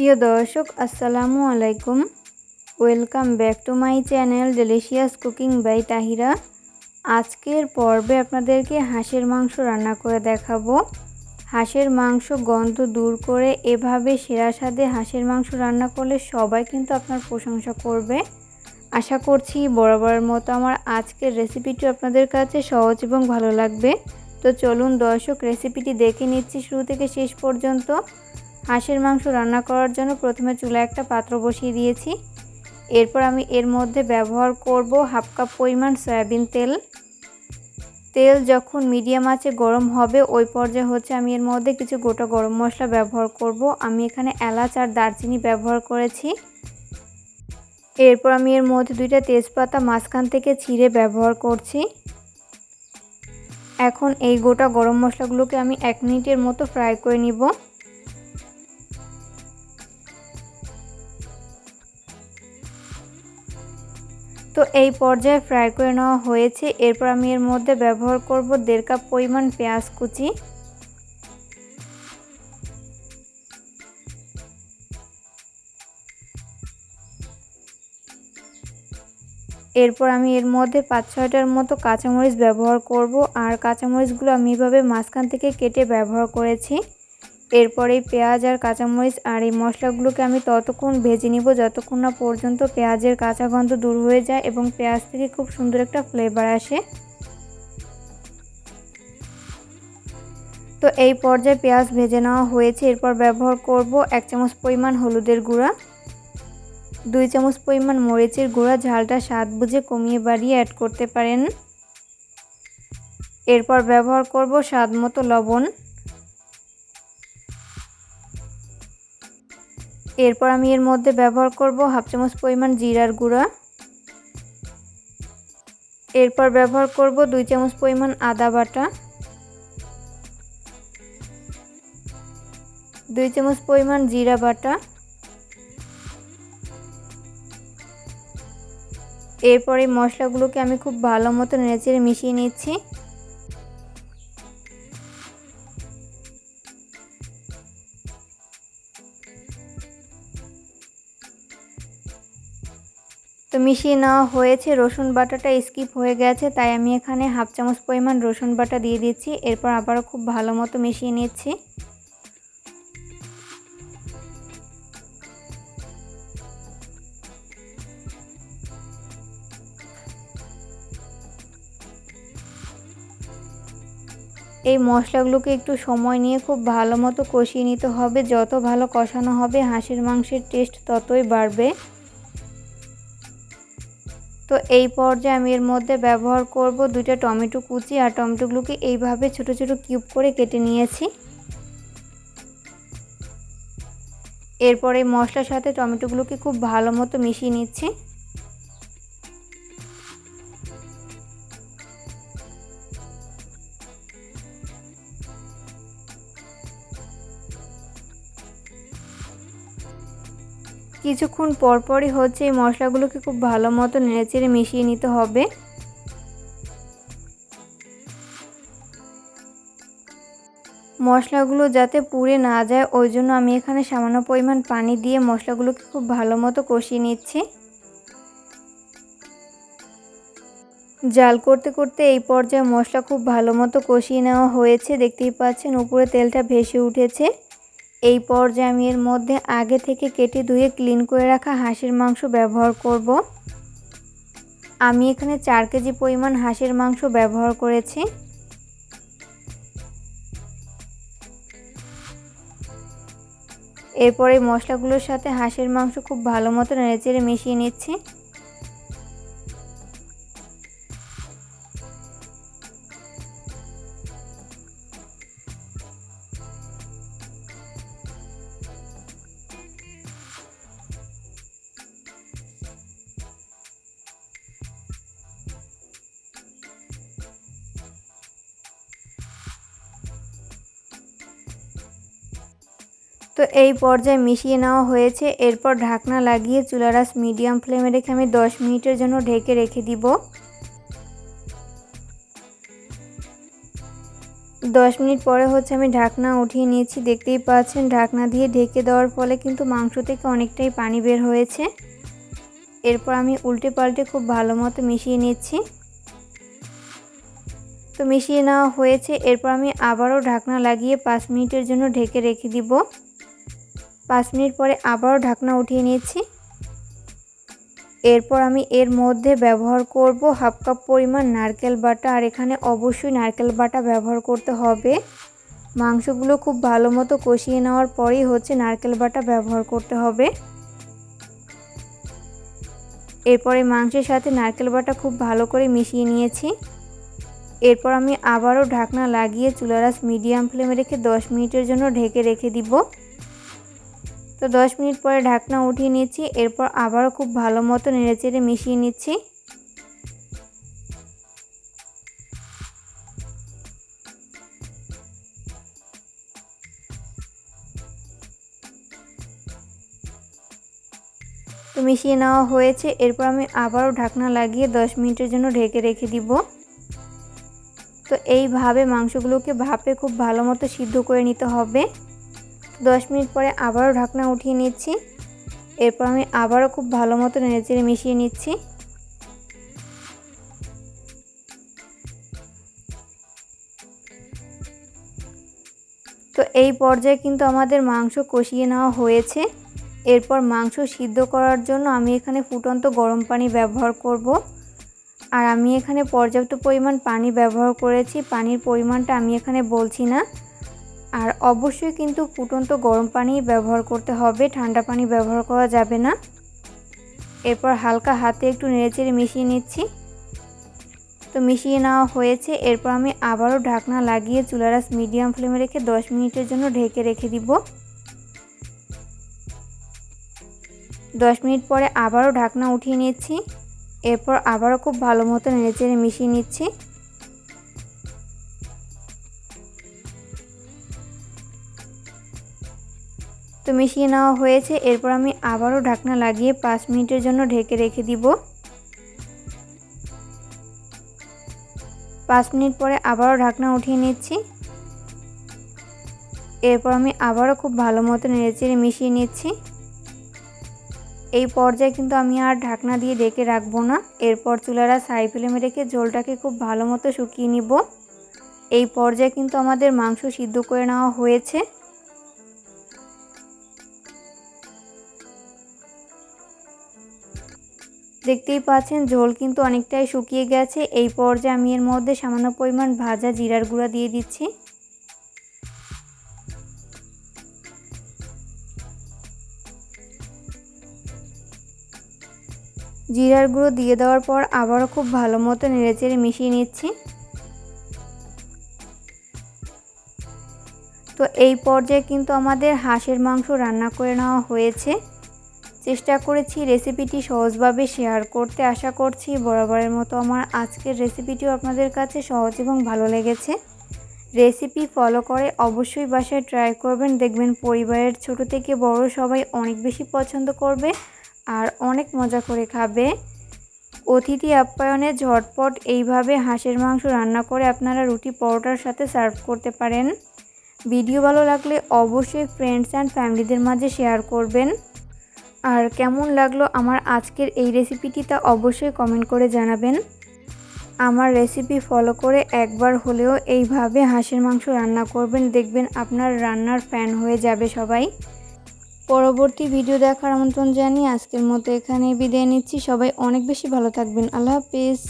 প্রিয় দর্শক, আসসালামু আলাইকুম। Welcome back to my channel delicious cooking by Tahira আজকের পর্বে আপনাদেরকে হাঁসের মাংস রান্না করে দেখাবো। হাঁসের মাংস গন্ধ দূর করে এভাবে সেরা স্বাদে হাঁসের মাংস রান্না করলে সবাই কিন্তু আপনার প্রশংসা করবে। আশা করছি বরাবরের মতো আমার আজকের রেসিপিটি আপনাদের কাছে সহজ এবং ভালো লাগবে। তো চলুন দর্শক রেসিপিটি দেখে নিচ্ছি শুরু থেকে শেষ পর্যন্ত। হাঁসের মাংস রান্না করার জন্য প্রথমে চুলায় একটা পাত্র বসিয়ে দিয়েছি। এরপর আমি এর মধ্যে ব্যবহার করব হাফ কাপ পরিমাণ সয়াবিন তেল। তেল যখন মিডিয়াম আছে গরম হবে, ওই পর্যায়ে হচ্ছে আমি এর মধ্যে কিছু গোটা গরম মশলা ব্যবহার করব। আমি এখানে এলাচ আর দারচিনি ব্যবহার করেছি। এরপর আমি এর মধ্যে দুইটা তেজপাতা মাঝখান থেকে ছিঁড়ে ব্যবহার করছি। এখন এই গোটা গরম মশলাগুলোকে আমি এক মিনিটের মতো ফ্রাই করে নিব। তো এই পর্যায়ে ফ্রাই করে নেওয়া হয়েছে। এরপর আমি এর মধ্যে ব্যবহার করব দেড় কাপ পরিমাণ পেঁয়াজ কুচি। এরপর আমি এর মধ্যে পাঁচ ছয়টার মতো কাঁচামরিচ ব্যবহার করব। আর কাঁচামরিচগুলো আমি এভাবে মাঝখান থেকে কেটে ব্যবহার করেছি। এরপর পেঁয়াজ আর কাঁচামরিচ আর এই মশলাগুলোকে আমি ততক্ষণ ভেজে নিব যতক্ষণ না পর্যন্ত পেঁয়াজের কাঁচা গন্ধ দূর হয়ে যায় এবং পেঁয়াজ থেকে খুব সুন্দর একটা ফ্লেভার আসে। তো এই পর্যায়ে পেঁয়াজ ভেজে নেওয়া হয়েছে। এরপর ব্যবহার করব এক চামচ পরিমাণ হলুদের গুঁড়া, দুই চামচ পরিমাণ মরিচের গুঁড়া। ঝালটা স্বাদ বুঝে কমিয়ে বাড়িয়ে অ্যাড করতে পারেন। এরপর ব্যবহার করব স্বাদ মতো লবণ। এরপর আমি এর মধ্যে ব্যবহার করব হাফ চামচ পরিমাণ জিরার গুঁড়া। এরপর ব্যবহার করব দুই চামচ পরিমাণ আদা বাটা। দুই চামচ পরিমাণ জিরা বাটা। এরপরে মশলাগুলোকে আমি খুব ভালো মতো নেড়েচেড়ে মিশিয়ে নিচ্ছি। মিশিয়ে নেওয়া হয়েছে। রসুন বাটাটা স্কিপ হয়ে গেছে, তাই আমি এখানে হাফ চামচ পরিমাণ রসুন বাটা দিয়ে দিচ্ছি। এরপর আবারও খুব ভালো মতো মিশিয়ে নিচ্ছি। এই মশলাগুলোকে একটু সময় নিয়ে খুব ভালো মতো কষিয়ে নিতে হবে। যত ভালো কষানো হবে, হাঁসের মাংসের টেস্ট ততই বাড়বে। তো এই পর্যায়ে আমি এর মধ্যে ব্যবহার করব দুইটা টমেটো কুচি আর টমেটোগুলোকে এইভাবে ছোট ছোট কিউব করে কেটে নিয়েছি। এরপরে মশলার সাথে টমেটোগুলোকে খুব ভালো মতো মিশিয়ে নিচ্ছি। কিছুক্ষণ পরপরই হচ্ছে এই মশলাগুলোকে খুব ভালো মতো নেড়েচেড়ে মিশিয়ে নিতে হবে। মশলাগুলো যাতে পুড়ে না যায়, ওই জন্য আমি এখানে সামান্য পরিমাণ পানি দিয়ে মশলাগুলোকে খুব ভালো মতো কষিয়ে নিচ্ছি। জাল করতে করতে এই পর্যায়ে মশলা খুব ভালো মতো কষিয়ে নেওয়া হয়েছে। দেখতেই পাচ্ছেন উপরে তেলটা ভেসে উঠেছে। এই পর্যায়ে আমি এর মধ্যে আগে থেকে কেটে ধুয়ে ক্লিন করে রাখা হাঁসের মাংস ব্যবহার করব। আমি এখানে চার কেজি পরিমাণ হাঁসের মাংস ব্যবহার করেছি। এরপরে মশলাগুলোর সাথে হাঁসের মাংস খুব ভালো মতো নেড়েচেড়ে মিশিয়ে নিচ্ছি। তো এই পর্যায়ে মিশিয়ে নেওয়া হয়েছে। এরপর ঢাকনা লাগিয়ে চুলারাস মিডিয়াম ফ্লেমে রেখে আমি 10 মিনিটের জন্য ঢেকে রেখে দিব। দশ মিনিট পরে হচ্ছে আমি ঢাকনা উঠিয়ে নিয়েছি। দেখতেই পাচ্ছেন ঢাকনা দিয়ে ঢেকে দেওয়ার ফলে কিন্তু মাংস থেকে অনেকটাই পানি বের হয়েছে। এরপর আমি উল্টে পাল্টে খুব ভালো মতো মিশিয়ে নিচ্ছি। তো মিশিয়ে নেওয়া হয়েছে। এরপর আমি আবারও ঢাকনা লাগিয়ে পাঁচ মিনিটের জন্য ঢেকে রেখে দিব। পাঁচ মিনিট পরে আবারও ঢাকনা উঠিয়ে নিয়েছি। এরপর আমি এর মধ্যে ব্যবহার করব হাফ কাপ পরিমাণ নারকেল বাটা। আর এখানে অবশ্যই নারকেল বাটা ব্যবহার করতে হবে। মাংসগুলো খুব ভালো মতো কষিয়ে নেওয়ার পরেই হচ্ছে নারকেল বাটা ব্যবহার করতে হবে। এরপরে মাংসের সাথে নারকেল বাটা খুব ভালো করে মিশিয়ে নিয়েছি। এরপর আমি আবারও ঢাকনা লাগিয়ে চুলারাস মিডিয়াম ফ্লেমে রেখে দশ মিনিটের জন্য ঢেকে রেখে দিব। তো দশ মিনিট পরে ঢাকনা উঠিয়ে নিচ্ছি, এরপর আবারও খুব ভালো মতো নেড়েচেড়ে মিশিয়ে নিচ্ছি। তো মিশিয়ে নেওয়া হয়েছে, এরপর আমি আবারও ঢাকনা লাগিয়ে দশ মিনিটের জন্য ঢেকে রেখে দিব। তো এইভাবে মাংসগুলোকে ভাপে খুব ভালো মতো সিদ্ধ করে নিতে হবে। দশ মিনিট পরে আবারও ঢাকনা উঠিয়ে নিচ্ছি। এরপর আমি আবারও খুব ভালো মতো নেড়েচেড়ে মিশিয়ে নিচ্ছি। তো এই পর্যায়ে কিন্তু আমাদের মাংস কষিয়ে নেওয়া হয়েছে। এরপর মাংস সিদ্ধ করার জন্য আমি এখানে ফুটন্ত গরম পানি ব্যবহার করব। আর আমি এখানে পর্যাপ্ত পরিমাণ পানি ব্যবহার করেছি। পানির পরিমাণটা আমি এখানে বলছি না। আর অবশ্যই কিন্তু ফুটন্ত গরম পানি ব্যবহার করতে হবে, ঠান্ডা পানি ব্যবহার করা যাবে না। এরপর হালকা হাতে একটু নেড়েচেড়ে মিশিয়ে নিচ্ছি। তো মিশিয়ে নেওয়া হয়েছে, এরপর আমি আবারও ঢাকনা লাগিয়ে চুলারাস মিডিয়াম ফ্লেমে রেখে দশ মিনিটের জন্য ঢেকে রেখে দিব। দশ মিনিট পরে আবারও ঢাকনা উঠিয়ে নিচ্ছি, এরপর আবারও খুব ভালো মতো নেড়েচেড়ে মিশিয়ে নিচ্ছি। তো মিশিয়ে নেওয়া হয়েছে। এরপর আমি আবারও ঢাকনা লাগিয়ে পাঁচ মিনিটের জন্য ঢেকে রেখে দিব। পাঁচ মিনিট পরে আবারও ঢাকনা উঠিয়ে নিচ্ছি। এরপর আমি আবারও খুব ভালো মতো নেড়েচেড়ে মিশিয়ে নিচ্ছি। এই পর্যায়ে কিন্তু আমি আর ঢাকনা দিয়ে ডেকে রাখব না। এরপর চুলারা সাই ফ্লেমে রেখে ঝোলটাকে খুব ভালো মতো শুকিয়ে নিব। এই পর্যায়ে কিন্তু আমাদের মাংস সিদ্ধ করে নেওয়া হয়েছে। দেখতেই পাচ্ছেন, ঝোল কিন্তু অনেকটাই শুকিয়ে গেছে। এই পর্যায়ে আমি এর মধ্যে সামান্য পরিমাণ ভাজা জিরার গুঁড়া দিয়ে দিচ্ছি। জিরার গুঁড়ো দিয়ে দেওয়ার পর আবারও খুব ভালো মতো নেড়েচেড়ে মিশিয়ে নিচ্ছি। তো এই পর্যায়ে কিন্তু আমাদের হাঁসের মাংস রান্না করে নেওয়া হয়েছে। চেষ্টা করেছি রেসিপিটি সহজভাবে শেয়ার করতে। আশা করছি বরাবরের মতো আমার আজকের রেসিপিটিও আপনাদের কাছে সহজ এবং ভালো লেগেছে। রেসিপি ফলো করে অবশ্যই বাসায় ট্রাই করবেন। দেখবেন পরিবারের ছোট থেকে বড় সবাই অনেক বেশি পছন্দ করবে আর অনেক মজা করে খাবে। অতিথি আপ্যায়নে ঝটপট এইভাবে হাঁসের মাংস রান্না করে আপনারা রুটি পরোটার সাথে সার্ভ করতে পারেন। ভিডিও ভালো লাগলে অবশ্যই ফ্রেন্ডস অ্যান্ড ফ্যামিলিদের মাঝে শেয়ার করবেন। আর কেমন লাগল আমার আজকের এই রেসিপিটি তা অবশ্যই কমেন্ট করে জানাবেন। আমার রেসিপি ফলো করে একবার হলেও এইভাবে হাঁসের মাংস রান্না করবেন, দেখবেন আপনার রান্নার ফ্যান হয়ে যাবে সবাই। পরবর্তী ভিডিও দেখার আমন্ত্রণ জানিয়ে আজকের মতো এখানে বিদায় নিচ্ছি। সবাই অনেক বেশি ভালো থাকবেন। আল্লাহ হাফিজ।